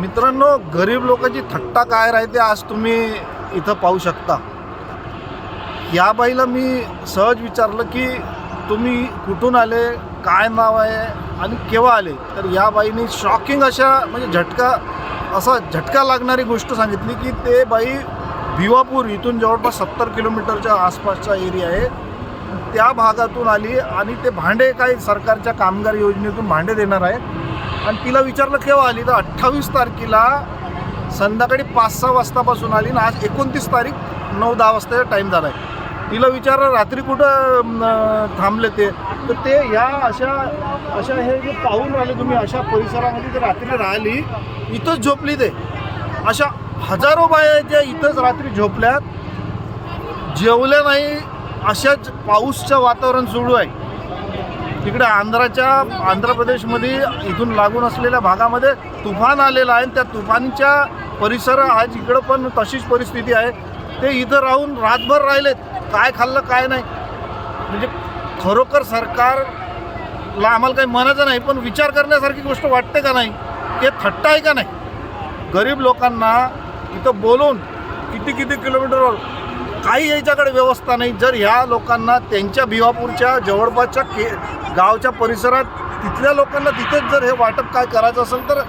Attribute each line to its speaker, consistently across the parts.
Speaker 1: मित्रांनो गरीब लोकांची थट्टा काय राहते आज तुम्ही इथं पाहू शकता. या बाईला मी सहज विचारलं की तुम्ही कुठून आले? काय नाव आहे? आणि केव्हा आले? तर या बाईने शॉकिंग अशा म्हणजे झटका असा झटका लागणारी गोष्ट सांगितली की ते बाई भिवापूर इथून जवळपास सत्तर किलोमीटरच्या आसपासचा एरिया आहे. त्या भागातून आली आणि ते भांडे काही सरकारच्या कामगार योजनेतून भांडे देणार आहे. आणि तिला विचारलं केव्हा आली? तर अठ्ठावीस तारखेला संध्याकाळी पाच सहा वाजतापासून आली आणि आज एकोणतीस तारीख नऊ दहा वाजता टाईम झाला आहे तिला विचारलं रात्री कुठं थांबले ते? तर ते ह्या अशा अशा हे जे पाहून राहिले तुम्ही अशा परिसरामध्ये जर रात्री राहिली इथंच झोपली ते. अशा हजारो बाया ज्या इथंच रात्री झोपल्यात जेवल्या नाही अशाच पाऊसचं वातावरण सुरू आहे. तिकडे आंध्राच्या आंध्र प्रदेशमध्ये इथून लागून असलेल्या भागामध्ये तुफान आलेलं आहे आणि त्या तुफानच्या परिसर आज इकडं पण तशीच परिस्थिती आहे. ते इथं राहून रातभर राहिलेत. काय खाल्लं काय नाही. म्हणजे खरोखर सरकारला आम्हाला काही म्हणायचं नाही पण विचार करण्यासारखी गोष्ट वाटते का नाही ते थट्टा आहे का नाही? गरीब लोकांना इथं बोलून किती किती किलोमीटरवर काही याच्याकडे व्यवस्था नाही. जर ह्या लोकांना त्यांच्या भिवापूरच्या जवळपासच्या के गावच्या परिसरात तिथल्या लोकांना तिथेच जर हे वाटप काय करायचं असेल तर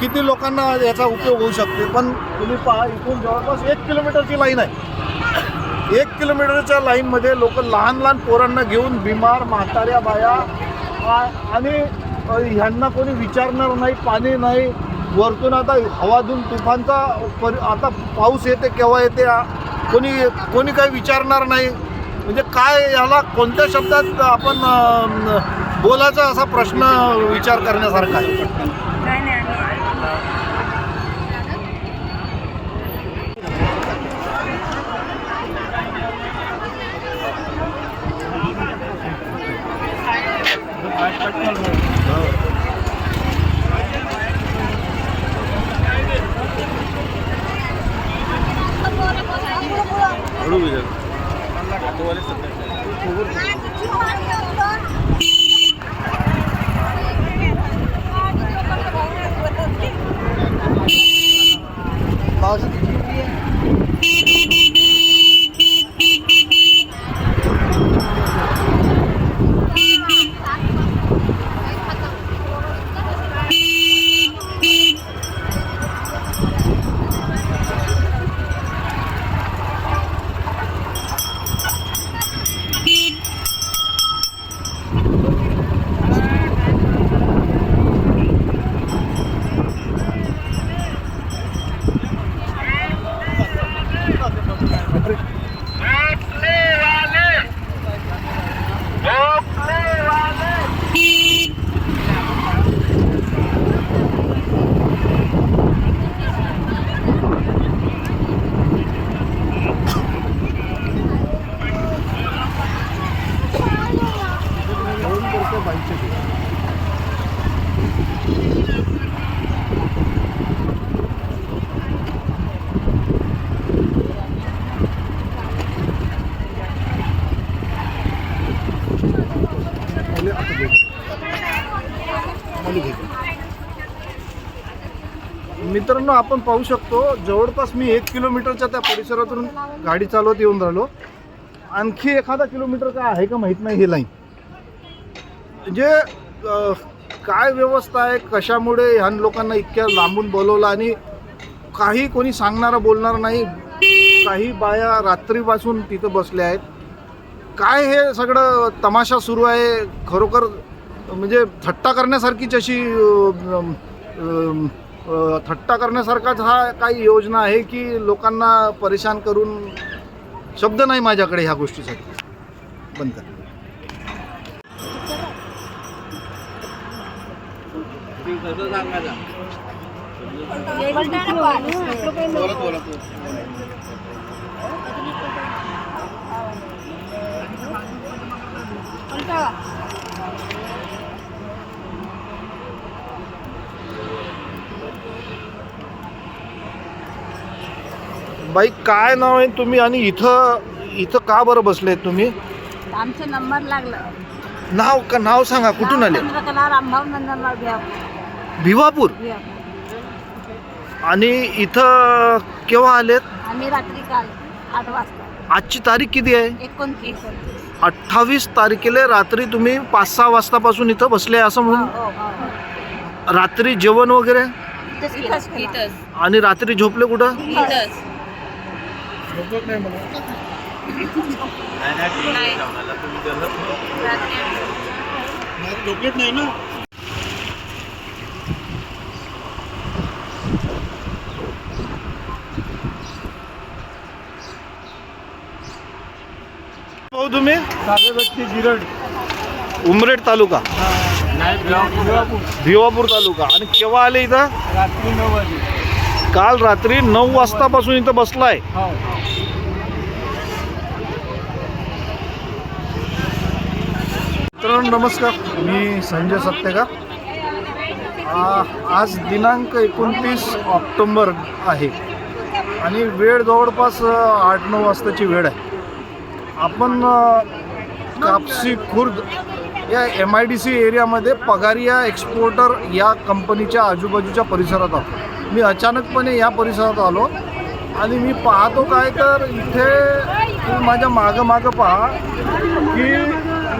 Speaker 1: किती लोकांना याचा उपयोग होऊ शकते. पण तुम्ही पहा इथून जवळपास एक किलोमीटरची लाईन आहे. एक किलोमीटरच्या लाईनमध्ये लोक लहान लहान पोरांना घेऊन बिमार म्हाताऱ्या बाया आणि ह्यांना कोणी विचारणार नाही पाणी नाही. वरतून आता हवाधून तुफानचा परि आता पाऊस येते केव्हा येते कोणी कोणी काही विचारणार नाही. म्हणजे काय याला कोणत्या शब्दात आपण बोलायचा असा प्रश्न विचार करण्यासारखा आहे.
Speaker 2: नाही नाही
Speaker 1: मित्रांनो आपण पाहू शकतो जवळपास मी एक किलोमीटरच्या त्या परिसरातून गाडी चालवत येऊन राहिलो. आणखी एखादा किलोमीटर काय आहे का माहीत नाही हे लाईन म्हणजे काय व्यवस्था आहे कशामुळे ह्या लोकांना इतक्या लांबून बोलवलं आणि काही कोणी सांगणारं बोलणार नाही. काही बाया रात्रीपासून तिथं बसल्या आहेत. काय हे सगळं तमाशा सुरू आहे? खरोखर म्हणजे थट्टा करण्यासारखीच अशी थट्टा करण्यासारखाच हा काही योजना आहे की लोकांना परेशान करून शब्द नाही माझ्याकडे ह्या गोष्टीसाठी? बंद कर. बाई काय नाव आहे तुम्ही आणि इथं इथं का बरं बसले तुम्ही?
Speaker 2: आमचे नंबर लागला.
Speaker 1: नाव का नाव सांगा कुठून आले?
Speaker 2: चंद्रकला रामभाऊ नंदनराव घ्या
Speaker 1: भिवापूर? आणि इथं केव्हा आलेत?
Speaker 2: आम्ही रात्री काल आठ वाजता.
Speaker 1: आजची तारीख किती आहे?
Speaker 2: एकोणतीस.
Speaker 1: अठ्ठावीस तारखेला रात्री तुम्ही पाच सहा वाजतापासून इथं बसले असं म्हणून?
Speaker 2: हो,
Speaker 1: रात्री जेवण वगैरे?
Speaker 2: इथंच केलं.
Speaker 1: आणि रात्री झोपले कुठं?
Speaker 2: इथंच.
Speaker 1: भाऊ तुम्ही? उमरेड तालुका.
Speaker 3: भिवापूर.
Speaker 1: तालुका. आणि केव्हा आले इथं?
Speaker 3: रात्री नऊ वाजे
Speaker 1: काल रात्री नऊ वाजतापासून इथं बसलाय.
Speaker 3: हो.
Speaker 1: मित्रांनो नमस्कार. मी संजय सत्तेकर. आज दिनांक एकोणतीस ऑक्टोंबर आहे. आणि वेळ जवळपास आठ नऊ वाजताची वेळ आहे. आपण कापसी खुर्द या एम आय डी सी एरियामध्ये पगारिया एक्सपोर्टर या कंपनीच्या आजूबाजूच्या परिसरात आहोत. मी अचानकपणे या परिसरात आलो आणि मी पाहतो काय तर इथे तुम्ही माझ्या मागं मागं पहा की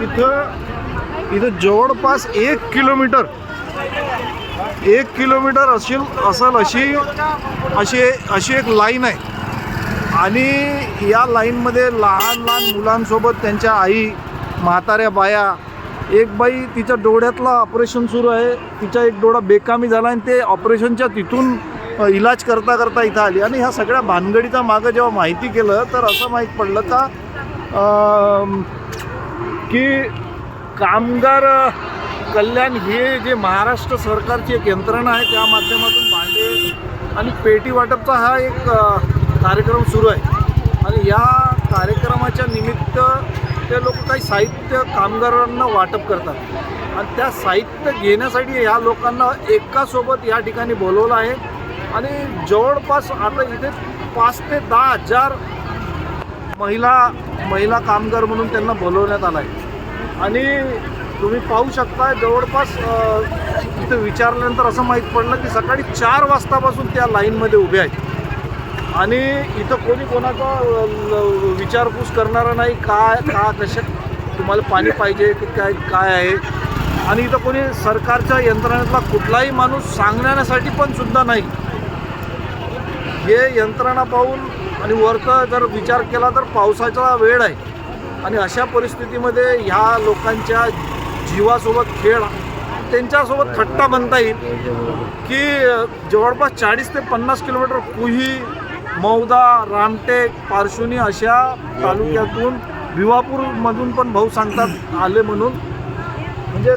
Speaker 1: इथं इथं जवळपास एक किलोमीटर एक किलोमीटर असेल असेल अशी अशी अशी एक लाईन आहे. आणि या लाईनमध्ये लहान लहान मुलांसोबत त्यांच्या आई म्हाताऱ्या बाया एक बाई तिच्या डोळ्यातला ऑपरेशन सुरू आहे. तिचा एक डोळा बेकामी झाला आणि ते ऑपरेशनच्या तिथून इलाज करता करता इथं आली. आणि ह्या सगळ्या भानगडीचा मागं जेव्हा माहिती केलं तर असं माहीत पडलं का की कामगार कल्याण हे जे महाराष्ट्र सरकारची एक यंत्रणा आहे त्या माध्यमातून भांडे आणि पेटी वाटपचा हा एक कार्यक्रम सुरू आहे. आणि या कार्यक्रमाच्या निमित्त ते लोक काही साहित्य कामगारांना वाटप करतात. आणि त्या साहित्य घेण्यासाठी ह्या लोकांना एकासोबत या ठिकाणी बोलवलं आहे. आणि जवळपास आता इथे पाच ते दहा हजार महिला महिला कामगार म्हणून त्यांना बोलवण्यात आला आहे. आणि तुम्ही पाहू शकता जवळपास तिथं इथं विचारल्यानंतर असं माहीत पडलं की सकाळी चार वाजतापासून त्या लाईनमध्ये उभे आहेत. आणि इथं कोणी कोणाचा विचारपूस करणारा नाही. काय का कशा तुम्हाला पाणी पाहिजे की काय काय आहे? आणि इथं कोणी सरकारच्या यंत्रणेतला कुठलाही माणूस सांगण्यासाठी पण सुद्धा नाही. हे यंत्रणा पाहून आणि वरचा जर विचार केला तर पावसाचा वेळ आहे. आणि अशा परिस्थितीमध्ये ह्या लोकांच्या जीवासोबत खेळ त्यांच्यासोबत थट्टा बनता येईल की जवळपास चाळीस ते पन्नास किलोमीटर कुही मौदा रामटेक पारशुनी अशा तालुक्यातून भिवापूरमधून पण भाऊ सांगतात आले म्हणून. म्हणजे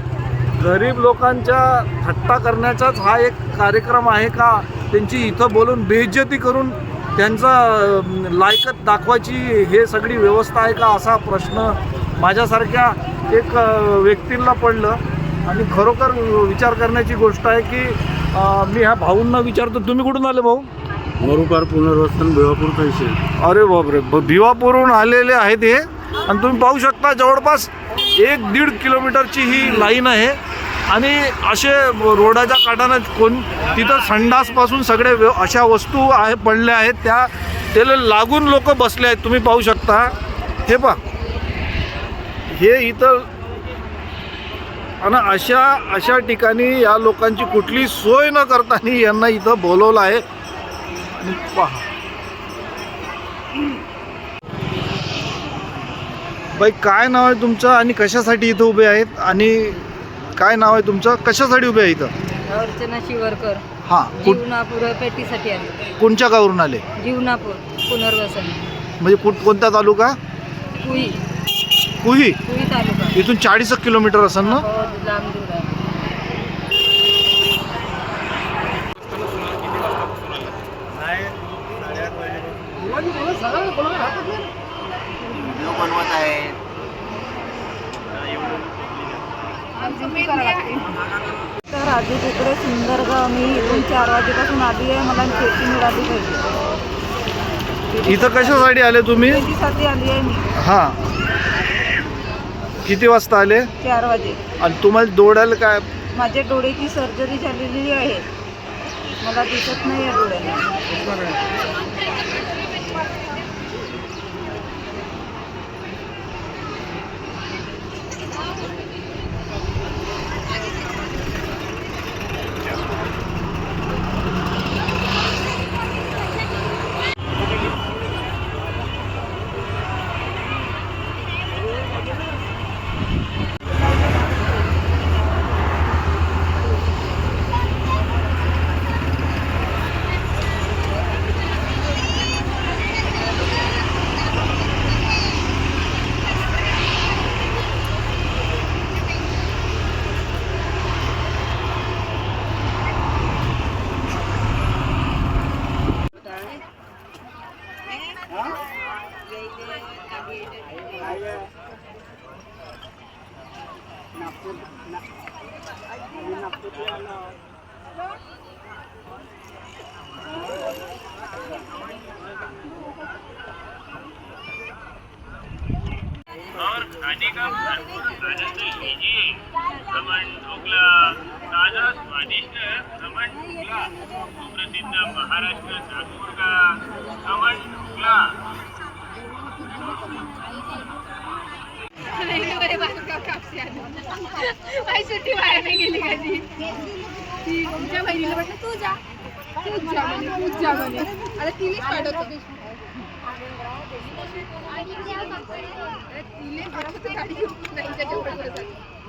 Speaker 1: गरीब लोकांच्या थट्टा करण्याचाच हा एक कार्यक्रम आहे का? त्यांची इथं बोलून बेइज्जती करून त्यांचा लायकत दाखवायची हे सगळी व्यवस्था आहे का? असा प्रश्न माझ्यासारख्या एक व्यक्तींना पडलं. आणि खरोखर विचार करण्याची गोष्ट आहे की मी ह्या भाऊंना विचारतो तुम्ही कुठून आले भाऊ?
Speaker 3: मरुकार पुनर्वसन भिवापूर तहसील
Speaker 1: अरे बापरे ब- भिवापूरहून आलेले आहेत हे. आणि तुम्ही पाहू शकता जवळपास एक दीड किलोमीटरची ही लाईन आहे. आणि असे रोडाच्या काठानं कोण तिथं संडासपासून सगळे व्य- अशा वस्तू आहे पडल्या आहेत. त्या त्याला लागून लोक बसले आहेत. तुम्ही पाहू शकता. हे पा हे इथं आणि अशा अशा ठिकाणी या लोकांची कुठली सोय न करताना यांना इथं बोलवलं आहे. पहा बाई काय नाव आहे तुमचं आणि कशासाठी इथं उभे आहेत? आणि काय नाव आहे तुमचं? कशासाठी उभे आहे इथं?
Speaker 2: अर्चना शिवरकर.
Speaker 1: हां कुठ
Speaker 2: जीवनापूर पेटीसाठी आले.
Speaker 1: कोणच्या गावावरून आले?
Speaker 2: जीवनापूर पुनर्वसन.
Speaker 1: म्हणजे कुठ कोणता तालुका?
Speaker 2: कुई.
Speaker 1: कुही
Speaker 2: कुई तालुका.
Speaker 1: इथून चाळीस किलोमीटर असेल ना?
Speaker 2: बहुत लांब दूर आहे. आधी तिकडे सुंदर गाव मी इथून चार वाजेपासून आली आहे मला शेती मिळाली पाहिजे
Speaker 1: इथं कशासाठी आले तुम्ही?
Speaker 2: शेतीसाठी आली आहे मी.
Speaker 1: हां. किती वाजता आले?
Speaker 2: चार वाजे.
Speaker 1: आणि तुम्हाला डोळ्याला काय?
Speaker 2: माझ्या डोळ्याची सर्जरी झालेली आहे. मला दिसत नाही आहे डोळ्याने
Speaker 4: और खाने का भरपूर आनंद लीजिए खमण ढोकला ताजा स्वादिष्ट खमण ढोकला सुप्रसिद्ध महाराष्ट्र नागपूर का खमण ढोकला
Speaker 5: आई सुट्टी वाया नाही गेली कधी ती तुमच्या बहिणीला म्हटलं तू जा तूच जा म्हणे तूच जा म्हणे आता तिनेच पाठवतो तिने गाडी घेऊन त्यांच्या